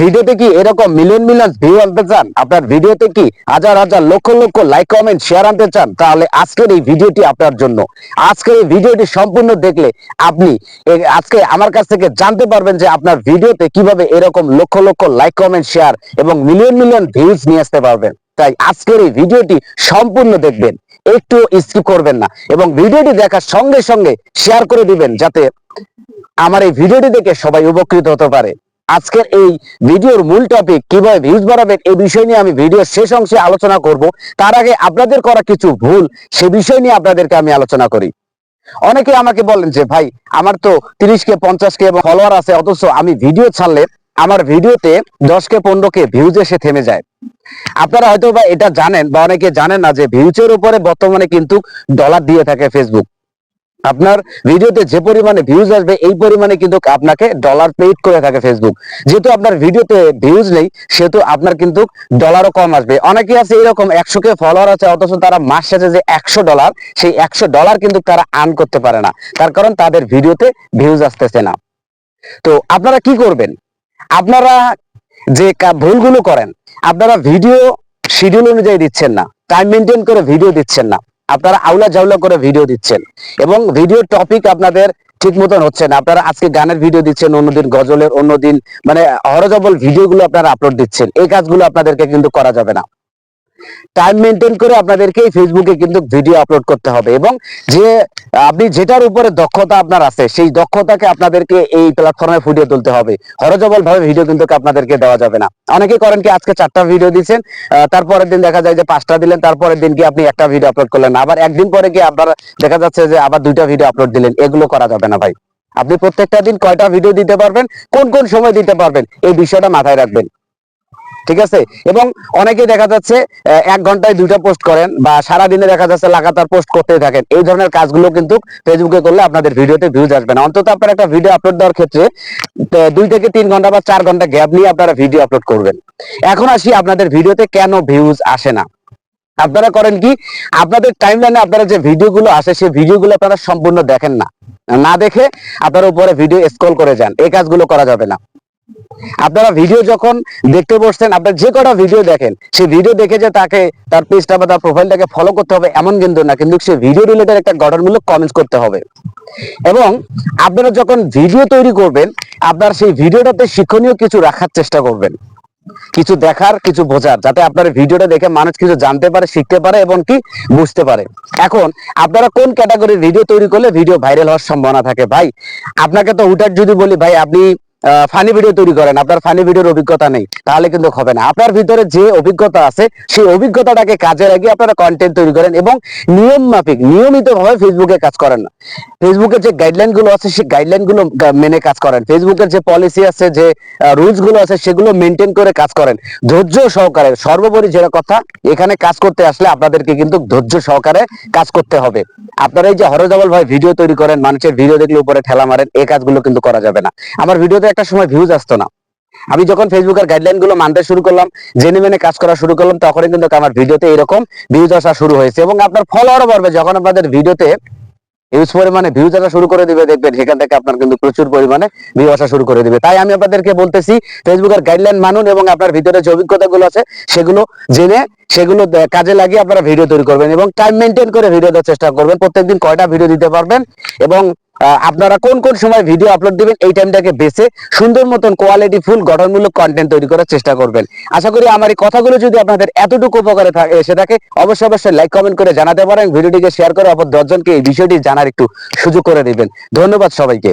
ভিডিওতে কি এরকম মিলিয়ন মিলিয়ন ভিউ আনতে চান? আপনার ভিডিওতে কি হাজার হাজার lakh lakh like comment share আনতে চান? তাহলে আজকের এই ভিডিওটি আপনার জন্য। আজকের এই ভিডিওটি সম্পূর্ণ দেখলে আপনি আজকে আমার কাছ থেকে জানতে পারবেন যে আপনার ভিডিওতে কীভাবে এরকম lakh lakh like comment share এবং মিলিয়ন মিলিয়ন ভিউজ নিয়ে আসতে পারবেন। তাই আজকের এই ভিডিওটি সম্পূর্ণ দেখবেন। একটু স্কিপ করবেন না এবং ভিডিওটি দেখার সঙ্গে সঙ্গে শেয়ার করে দিবেন যাতে আমার এই ভিডিওটি দেখে সবাই উপকৃত হতে পারে। আজকের এই ভিডিওর মূল টপিক কীভাবে ভিউজ বাড়াবেন, এই বিষয় নিয়ে আমি ভিডিওর শেষ অংশে আলোচনা করব। তার আগে আপনাদের করা কিছু ভুল, সে বিষয় নিয়ে আপনাদেরকে আমি আলোচনা করি। অনেকে আমাকে বলেন যে, ভাই, আমার তো তিরিশ কে পঞ্চাশ কে ফলোয়ার আছে, অথচ আমি ভিডিও ছাড়লে আমার ভিডিওতে দশ কে পনেরো কে ভিউজ এসে থেমে যায়। আপনারা হয়তো বা এটা জানেন, বা অনেকে জানেন না যে ভিউজের উপরে বর্তমানে কিন্তু ডলার দিয়ে থাকে ফেসবুক আপনার ভিডিওতে যে পরিমাণে ভিউজ আসবে, এই পরিমাণে কিন্তু আপনাকে ডলার পেইড করে থাকে ফেসবুক যেহেতু আপনার ভিডিওতে ভিউজ নেই, সেহেতু আপনার কিন্তু ডলারও কম আসবে। অনেকে আছে এরকম একশো কে ফলোয়ার আছে, অথচ তারা মাস শেষে যে একশো ডলার সেই একশো ডলার কিন্তু তারা আর্ন করতে পারে না। তার কারণ তাদের ভিডিওতে ভিউজ আসতেছে না। তো আপনারা কি করবেন? আপনারা যে ভুলগুলো করেন, আপনারা ভিডিও শিডিউল অনুযায়ী দিচ্ছেন না। টাইম মেনটেন করে ভিডিও দিচ্ছেন না। আপনারা আউলা জাউলা করে ভিডিও দিচ্ছেন। এবং ভিডিও টপিক আপনাদের ঠিক মতন হচ্ছে না। আপনারা আজকে গানের ভিডিও দিচ্ছেন, অন্যদিন গজলের, অন্যদিন মানে হরজবল ভিডিওগুলো আপনারা আপলোড দিচ্ছেন। এই কাজগুলো আপনাদেরকে কিন্তু করা যাবে না। টাইম মেনটেন করে আপনাদেরকে এই ফেসবুকে কিন্তু ভিডিও আপলোড করতে হবে এবং যে, আপনি যেটার উপরে দক্ষতা আপনার আছে, সেই দক্ষতাকে আপনাদেরকে এই প্ল্যাটফর্মে ফুটিয়ে তুলতে হবে। হরজবল ভাবে ভিডিও কিন্তু আপনাদেরকে দেওয়া যাবে না। অনেকে করেন কি, আজকে চারটা ভিডিও দিচ্ছেন তারপরের দিন দেখা যায় যে পাঁচটা দিলেন, তারপরের দিন কি আপনি একটা ভিডিও আপলোড করলেন আবার একদিন পরে কি আপনার দেখা যাচ্ছে যে আবার দুইটা ভিডিও আপলোড দিলেন, এগুলো করা যাবে না ভাই। আপনি প্রত্যেকটা দিন কয়টা ভিডিও দিতে পারবেন, কোন কোন সময় দিতে পারবেন, এই বিষয়টা মাথায় রাখবেন। ঠিক আছে? এবং অনেকে দেখা যাচ্ছে এক ঘন্টায় দুইটা পোস্ট করেন বা সারা দিনে দেখা যাচ্ছে লাগাতার পোস্ট করতেই থাকেন। এই ধরনের কাজগুলো কিন্তু ফেসবুকে করলে আপনাদের ভিডিওতে ভিউজ আসবে না। অন্তত আপনার একটা ভিডিও আপলোড দেওয়ার ক্ষেত্রে দুই থেকে তিন ঘণ্টা বা চার ঘণ্টা গ্যাপ নিয়ে আপনারা ভিডিও আপলোড করবেন। এখন আসি আপনাদের ভিডিওতে কেন ভিউজ আসে না। আপনারা করেন কি, আপনাদের টাইমলাইনে আপনারা যে ভিডিওগুলো আসে, সেই ভিডিওগুলো আপনারা সম্পূর্ণ দেখেন না। না দেখে আপনারা উপরে ভিডিও স্ক্রল করে যান। এই কাজগুলো করা যাবে না। আপনারা ভিডিও যখন দেখতে বসছেন, আপনার যে কটা ভিডিও দেখেন, সেই ভিডিও দেখে যে তাকে, তার পেজটা বা তার প্রোফাইলটাকে ফলো করতে হবে এমন কিন্তু না, কিন্তু সে ভিডিও রিলেটেড একটা গঠনমূলক কমেন্টস করতে হবে। এবং আপনারা যখন ভিডিও তৈরি করবেন, আপনার সেই ভিডিওটাতে শিক্ষণীয় কিছু রাখার চেষ্টা করবেন। কিছু দেখার, কিছু বোঝার, যাতে আপনার ভিডিওটা দেখে মানুষ কিছু জানতে পারে, শিখতে পারে এবং কি বুঝতে পারে। এখন, আপনারা কোন ক্যাটাগরির ভিডিও তৈরি করলে ভিডিও ভাইরাল হওয়ার সম্ভাবনা থাকে? ভাই, আপনাকে তো উঠার যদি বলি, ভাই, আপনি ফানি ভিডিও তৈরি করেন। আপনার ফানি ভিডিওর অভিজ্ঞতা নেই। তাহলে কিন্তু হবে না। আপনার ভিতরে যে অভিজ্ঞতা আছে, সেই অভিজ্ঞতাটাকে কাজে লাগিয়ে আপনারা কন্টেন্ট তৈরি করেন এবং নিয়ম মাফিক নিয়মিত ভাবে ফেসবুকে কাজ করেন না। ফেসবুকের যে গাইডলাইনগুলো আছে, সেই গাইডলাইনগুলো মেনে কাজ করেন। ফেসবুকের যে পলিসি আছে, যে রুলসগুলো আছে, সেগুলো মেনটেন করে কাজ করেন। ধৈর্য সহকারে, সর্বোপরি যেটা কথা, এখানে কাজ করতে আসলে আপনাদেরকে কিন্তু ধৈর্য সহকারে কাজ করতে হবে। আপনারা এই যে হরজবল ভাই ভিডিও তৈরি করেন, মানুষের ভিডিও দেখলে উপরে ঠেলা মারেন এই কাজগুলো কিন্তু করা যাবে না। আমার ভিডিওতে একটা সময় ভিউজ আসতো না। আমি যখন ফেসবুকের গাইডলাইনগুলো মানতে শুরু করলাম, জেনে মেনে কাজ করা শুরু করলাম, তখনই কিন্তু আমার ভিডিওতে এরকম ভিউজ আসা শুরু হয়েছে এবং আপনার ফলোয়ারও বাড়বে। যখন আপনাদের ভিডিওতে হিউজ পরিমাণে ভিউজ আসা শুরু করে দিবে, দেখবেন সেখান থেকে আপনার কিন্তু প্রচুর পরিমাণে ভিউ আসা শুরু করে দিবে। তাই আমি আপনাদেরকে বলতেছি ফেসবুকের গাইডলাইন মানুন এবং আপনার ভিতরে যে অভিজ্ঞতাগুলো আছে, সেগুলো জেনে, সেগুলো কাজে লাগিয়ে আপনারা ভিডিও তৈরি করবেন এবং টাইম মেনটেন করে ভিডিও দেওয়ার চেষ্টা করবেন। প্রত্যেকদিন কয়টা ভিডিও দিতে পারবেন এবং আপনারা কোন কোন সময় ভিডিও আপলোড দিবেন, এই টাইমটাকে বেছে সুন্দর মতন কোয়ালিটি ফুল গঠনমূলক কন্টেন্ট তৈরি করার চেষ্টা করবেন। আশা করি আমার এই কথাগুলো যদি আপনাদের এতটুকু উপকারে থাকে এসে থাকে, অবশ্যই অবশ্যই লাইক কমেন্ট করে জানাতে পারেন, ভিডিওটিকে শেয়ার করে অপর দশজনকে এই বিষয়টি জানার একটু সুযোগ করে দিবেন। ধন্যবাদ সবাইকে।